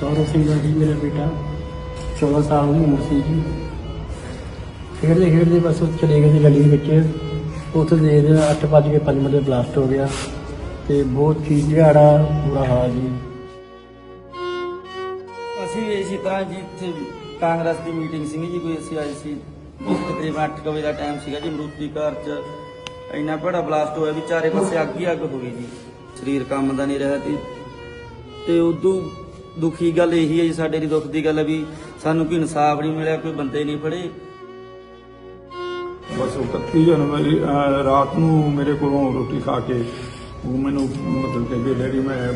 ਸੌਰਵ ਸਿੰਘ ਜੀ, ਮੇਰਾ ਬੇਟਾ 14 ਸਾਲ ਦੀ ਉਮਰ ਸੀ ਜੀ। ਖੇਡਦੇ ਖੇਡਦੇ ਬਸ ਉਹ ਚਲੇ ਗਏ ਸੀ ਗਲੀ ਵਿੱਚ। ਉੱਥੇ ਦੇ ਦੇ 8:05 ਮਿੰਟ ਬਲਾਸਟ ਹੋ ਗਿਆ। ਤੇ ਬਹੁਤ ਚੀਜ਼, ਦਿਹਾੜਾ, ਬੁਰਾ ਹਾਲ ਜੀ। ਅਸੀਂ ਵੀ ਇਸੇ ਤਰ੍ਹਾਂ ਜੀ, ਇੱਥੇ ਕਾਂਗਰਸ ਦੀ ਮੀਟਿੰਗ ਸੀ ਜੀ, ਕੋਈ ਅਸੀਂ ਆਏ ਸੀ। ਤਕਰੀਬਨ 8 ਵਜੇ ਦਾ ਟਾਈਮ ਸੀਗਾ ਜੀ, ਮਰੂਤੀ ਘਰ 'ਚ। ਇੰਨਾ ਬੜਾ ਬਲਾਸਟ ਹੋਇਆ ਵੀ ਚਾਰੇ ਪਾਸੇ ਅੱਗ ਹੀ ਅੱਗ ਹੋ ਗਈ ਜੀ। ਸਰੀਰ ਕੰਮ ਦਾ ਨਹੀਂ ਰਿਹਾ ਤੇ ਤੇ ਉਦੋਂ ਦੁਖੀ ਗੱਲ ਇਹੀ ਹੈ ਜੀ ਸਾਡੇ ਲਈ ਦੁੱਖ ਦੀ ਗੱਲ ਹੈ ਵੀ ਸਾਨੂੰ ਕੋਈ ਇਨਸਾਫ ਨਹੀਂ ਮਿਲਿਆ ਕੋਈ ਬੰਦੇ ਨਹੀਂ ਫੜੇ। ਬਸ ਉਹ 31 ਜਨਵਰੀ ਅਹ ਰਾਤ ਨੂੰ ਮੇਰੇ ਕੋਲੋਂ ਰੋਟੀ ਖਾ ਕੇ ਉਹ ਮੈਨੂੰ ਮਤਲਬ ਕਿ ਵੀ ਡੈਡੀ ਮੈਂ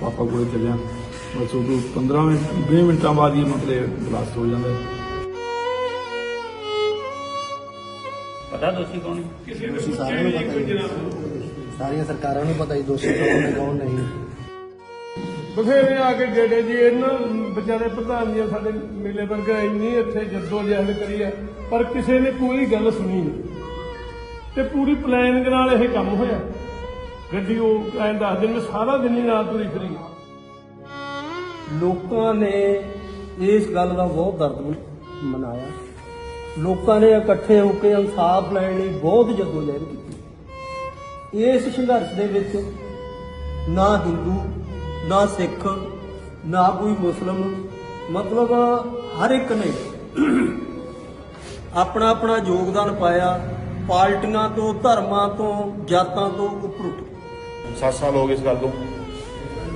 ਪਾਪਾ ਕੋਲੇ ਚੱਲਿਆ। ਬਸ ਉਦੋਂ 15 ਮਿੰਟ 20 ਮਿੰਟਾਂ ਬਾਅਦ ਹੀ ਮਤਲਬ ਬਲਾਸਟ ਹੋ ਜਾਂਦਾ। ਹੈ। ਪਤਾ ਦੋਸ਼ੀ ਕੌਣ ਹੈ? ਦੋਸ਼ੀ ਸਾਰਿਆਂ ਨੂੰ ਪਤਾ ਜੀ ਸਾਰੀਆਂ ਸਰਕਾਰਾਂ ਨੂੰ ਪਤਾ ਜੀ ਦੋਸ਼ੀ ਕੌਣ ਹੈ ਕੌਣ ਨਹੀਂ। ਬਥੇਰੇ ਆ ਕੇ ਗੇੜੇ ਜੀ, ਇਹਨਾਂ ਵਿਚਾਰੇ ਪ੍ਰਧਾਨ ਜੀ ਸਾਡੇ ਮੇਲੇ ਵਰਗਾ ਇੰਨੀ ਇੱਥੇ ਜੱਦੋ ਜਹਿਦ ਕਰੀ ਹੈ ਪਰ ਕਿਸੇ ਨੇ ਕੋਈ ਗੱਲ ਸੁਣੀ ਨਹੀਂ। ਤੇ ਪੂਰੀ ਪਲੈਨਿੰਗ ਨਾਲ ਇਹ ਕੰਮ ਹੋਇਆ। ਗੱਡੀ ਉਹ ਐਂ ਦੱਸ ਦਿਨ ਵਿੱਚ ਸਾਰਾ ਦਿਨ ਹੀ ਨਾਲ ਤੁਰੀ ਫਰੀ ਲੋਕਾਂ ਨੇ ਇਸ ਗੱਲ ਦਾ ਬਹੁਤ ਦਰਦ ਮਨਾਇਆ। ਲੋਕਾਂ ਨੇ ਇਕੱਠੇ ਹੋ ਕੇ ਇਨਸਾਫ ਲੈਣ ਲਈ ਬਹੁਤ ਜਦੋਜਹਿਦ ਕੀਤੀ। ਇਸ ਸੰਘਰਸ਼ ਦੇ ਵਿੱਚ ਨਾ ਹਿੰਦੂ ਨਾ ਸਿੱਖ ਨਾ ਕੋਈ ਮੁਸਲਮ। ਮਤਲਬ ਹਰ ਇੱਕ ਨੇ ਆਪਣਾ ਆਪਣਾ ਯੋਗਦਾਨ ਪਾਇਆ ਪਾਰਟੀਆਂ ਤੋਂ ਧਰਮਾਂ ਤੋਂ ਜਾਤਾਂ ਤੋਂ ਉੱਪਰ ਉੱਠ ਕੇ। 7 ਸਾਲ ਹੋ ਗਏ ਇਸ ਗੱਲ ਤੋਂ।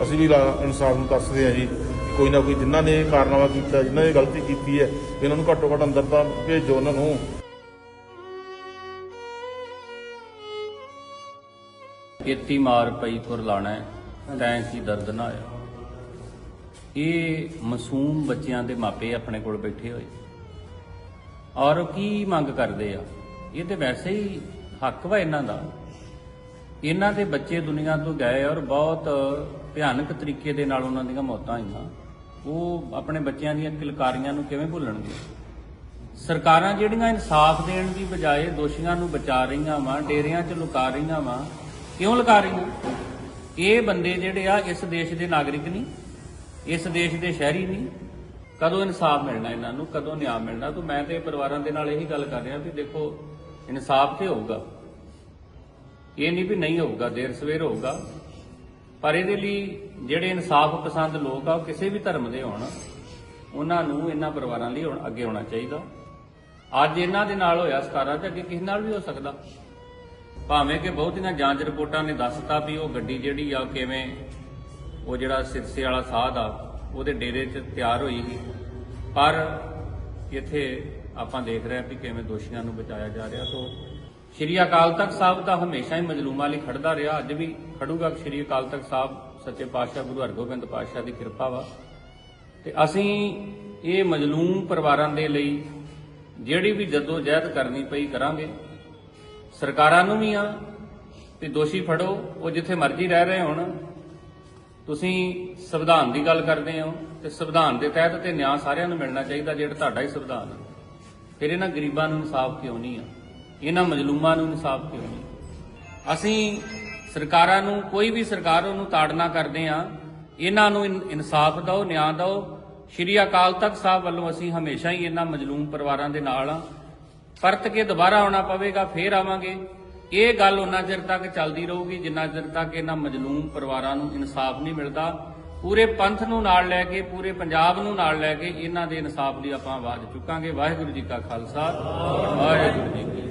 ਅਸੀਂ ਵੀ ਇਨਸਾਫ ਨੂੰ ਤਰਸਦੇ ਹਾਂ ਜੀ ਕੋਈ ਨਾ ਕੋਈ ਜਿਨ੍ਹਾਂ ਨੇ ਇਹ ਕਾਰਨਾਮਾ ਕੀਤਾ ਜਿਨ੍ਹਾਂ ਨੇ ਗਲਤੀ ਕੀਤੀ ਹੈ ਇਹਨਾਂ ਨੂੰ ਘੱਟੋ ਘੱਟ ਅੰਦਰ ਤਾਂ ਭੇਜੋ ਉਹਨਾਂ ਨੂੰ। ਕੀਤੀ ਮਾਰ ਪਈ ਤੁਰ ਲਾਣਾ ਤੈਂ ਕੀ ਦਰਦ ਨਾ ਆਇਆ ਇਹ ਮਾਸੂਮ ਬੱਚਿਆਂ ਦੇ ਮਾਪੇ ਆਪਣੇ ਕੋਲ ਬੈਠੇ ਹੋਏ। ਔਰ ਕੀ ਮੰਗ ਕਰਦੇ ਆ? ਇਹ ਤੇ ਵੈਸੇ ਹੀ ਹੱਕ ਵਾ ਇਹਨਾਂ ਦਾ। ਇਹਨਾਂ ਦੇ ਬੱਚੇ ਦੁਨੀਆ ਤੋਂ ਗਏ ਔਰ ਬਹੁਤ ਭਿਆਨਕ ਤਰੀਕੇ ਦੇ ਨਾਲ ਉਹਨਾਂ ਦੀਆਂ ਮੌਤਾਂ ਹੋਈਆਂ। ਉਹ ਆਪਣੇ ਬੱਚਿਆਂ ਦੀਆਂ ਕਿਲਕਾਰੀਆਂ ਨੂੰ ਕਿਵੇਂ ਭੁੱਲਣਗੇ? ਸਰਕਾਰਾਂ ਜਿਹੜੀਆਂ ਇਨਸਾਫ ਦੇਣ ਦੀ ਬਜਾਏ ਦੋਸ਼ੀਆਂ ਨੂੰ ਬਚਾ ਰਹੀਆਂ ਵਾ, ਡੇਰਿਆਂ 'ਚ ਲੁਕਾ ਰਹੀਆਂ ਵਾ, ਕਿਉਂ ਲੁਕਾ ਰਹੀਆਂ? ਇਹ ਬੰਦੇ ਜਿਹੜੇ ਆ, ਇਸ ਦੇਸ਼ ਦੇ ਨਾਗਰਿਕ ਨਹੀਂ, ਇਸ ਦੇਸ਼ ਦੇ ਸ਼ਹਿਰੀ ਨਹੀਂ। ਕਦੋਂ ਇਨਸਾਫ ਮਿਲਣਾ ਇਹਨਾਂ ਨੂੰ, ਕਦੋਂ ਨਿਆਂ ਮਿਲਣਾ। ਤਾਂ ਮੈਂ ਤੇ ਪਰਿਵਾਰਾਂ ਦੇ ਨਾਲ ਇਹੀ ਗੱਲ ਕਰ ਰਿਹਾ ਵੀ ਦੇਖੋ, ਇਨਸਾਫ ਤੇ ਹੋਊਗਾ। ਇਹ ਨਹੀਂ ਵੀ ਨਹੀਂ ਹੋਊਗਾ, ਦੇਰ ਸਵੇਰ ਹੋਊਗਾ। ਪਰ ਇਹਦੇ ਲਈ ਜਿਹੜੇ ਇਨਸਾਫ ਪਸੰਦ ਲੋਕ ਆ, ਉਹ ਕਿਸੇ ਵੀ ਧਰਮ ਦੇ ਹੋਣ, ਉਹਨਾਂ ਨੂੰ ਇਹਨਾਂ ਪਰਿਵਾਰਾਂ ਲਈ ਹੁਣ ਅੱਗੇ ਆਉਣਾ ਚਾਹੀਦਾ। ਅੱਜ ਇਹਨਾਂ ਦੇ ਨਾਲ ਹੋਇਆ 17 ਤੇ ਅੱਗੇ ਕਿਸੇ ਨਾਲ ਵੀ ਹੋ ਸਕਦਾ? ਭਾਵੇਂ ਕਿ ਬਹੁਤੀਆਂ ਜਾਂਚ ਰਿਪੋਰਟਾਂ ਨੇ ਦੱਸਤਾ ਵੀ ਉਹ ਗੱਡੀ ਜਿਹੜੀ ਆ ਕਿਵੇਂ ਉਹ ਜਿਹੜਾ ਸਿਰਸੇ ਵਾਲਾ ਸਾਧ ਆ, ਉਹਦੇ ਡੇਰੇ 'ਚ ਤਿਆਰ ਹੋਈ ਸੀ। ਪਰ ਇੱਥੇ ਆਪਾਂ ਦੇਖ ਰਹੇ ਹਾਂ ਵੀ ਕਿਵੇਂ ਦੋਸ਼ੀਆਂ ਨੂੰ ਬਚਾਇਆ ਜਾ ਰਿਹਾ। ਤੋਂ ਸ਼੍ਰੀ ਅਕਾਲ ਤਖਤ ਸਾਹਿਬ ਤਾਂ ਹਮੇਸ਼ਾ ਹੀ ਮਜਲੂਮਾਂ ਲਈ ਖੜਦਾ ਰਿਹਾ। ਅੱਜ ਵੀ ਖੜੂਗਾ ਸ਼੍ਰੀ ਅਕਾਲ ਤਖਤ ਸਾਹਿਬ, ਸੱਚੇ ਪਾਤਸ਼ਾਹ ਗੁਰੂ ਹਰਗੋਬਿੰਦ ਪਾਤਸ਼ਾਹ ਦੀ ਕਿਰਪਾ ਵਾ। ਤੇ ਅਸੀਂ ਇਹ ਮਜਲੂਮ ਪਰਿਵਾਰਾਂ ਦੇ ਲਈ ਜਿਹੜੀ ਵੀ ਜੱਦੋ ਜਹਿਦ ਕਰਨੀ ਪਈ ਕਰਾਂਗੇ। ਸਰਕਾਰਾਂ ਨੂੰ ਵੀ ਆ ਤੇ ਦੋਸ਼ੀ ਫੜੋ, ਉਹ ਜਿੱਥੇ ਮਰਜ਼ੀ ਰਹਿ ਰਹੇ ਹੋਣ। ਤੁਸੀਂ ਸੰਵਿਧਾਨ ਦੀ ਗੱਲ ਕਰਦੇ ਹੋ ਤੇ ਸੰਵਿਧਾਨ ਦੇ ਤਹਿਤ ਤੇ ਨਿਆਂ ਸਾਰਿਆਂ ਨੂੰ ਮਿਲਣਾ ਚਾਹੀਦਾ, ਜਿਹੜਾ ਤੁਹਾਡਾ ਹੀ ਸੰਵਿਧਾਨ ਹੈ ਫਿਰ ਇਹਨਾਂ ਗਰੀਬਾਂ ਨੂੰ ਇਨਸਾਫ ਕਿਉਂ ਨਹੀਂ ਆ? ਇਹਨਾਂ ਮਜਲੂਮਾਂ ਨੂੰ ਇਨਸਾਫ ਕਿਉਂ ਨਹੀਂ? ਅਸੀਂ ਸਰਕਾਰਾਂ ਨੂੰ, ਕੋਈ ਵੀ ਸਰਕਾਰ ਉਹਨੂੰ ਤਾੜਨਾ ਕਰਦੇ ਆ, ਇਹਨਾਂ ਨੂੰ ਇਨ- ਇਨਸਾਫ ਦਿਓ, ਨਿਆਂ ਦਿਓ। ਸ਼੍ਰੀ ਅਕਾਲ ਤਖਤ ਸਾਹਿਬ ਵੱਲੋਂ ਅਸੀਂ ਹਮੇਸ਼ਾ ਹੀ ਇਹਨਾਂ ਮਜਲੂਮ ਪਰਿਵਾਰਾਂ ਦੇ ਨਾਲ ਆ। ਪਰਤ ਕੇ ਦੁਬਾਰਾ ਆਉਣਾ ਪਵੇਗਾ, ਫੇਰ ਆਵਾਂਗੇ। ਇਹ ਗੱਲ ਉਹਨਾਂ ਚਿਰ ਤੱਕ ਚੱਲਦੀ ਰਹੂਗੀ, ਜਿੰਨਾ ਚਿਰ ਤੱਕ ਇਹਨਾਂ ਮਜਲੂਮ ਪਰਿਵਾਰਾਂ ਨੂੰ ਇਨਸਾਫ ਨਹੀਂ ਮਿਲਦਾ। ਪੂਰੇ ਪੰਥ ਨੂੰ ਨਾਲ ਲੈ ਕੇ, ਪੂਰੇ ਪੰਜਾਬ ਨੂੰ ਨਾਲ ਲੈ ਕੇ ਇਹਨਾਂ ਦੇ ਇਨਸਾਫ ਲਈ ਆਪਾਂ ਆਵਾਜ਼ ਚੁੱਕਾਂਗੇ। ਵਾਹਿਗੁਰੂ ਜੀ ਕਾ ਖਾਲਸਾ, ਵਾਹਿਗੁਰੂ ਜੀ ਕੀ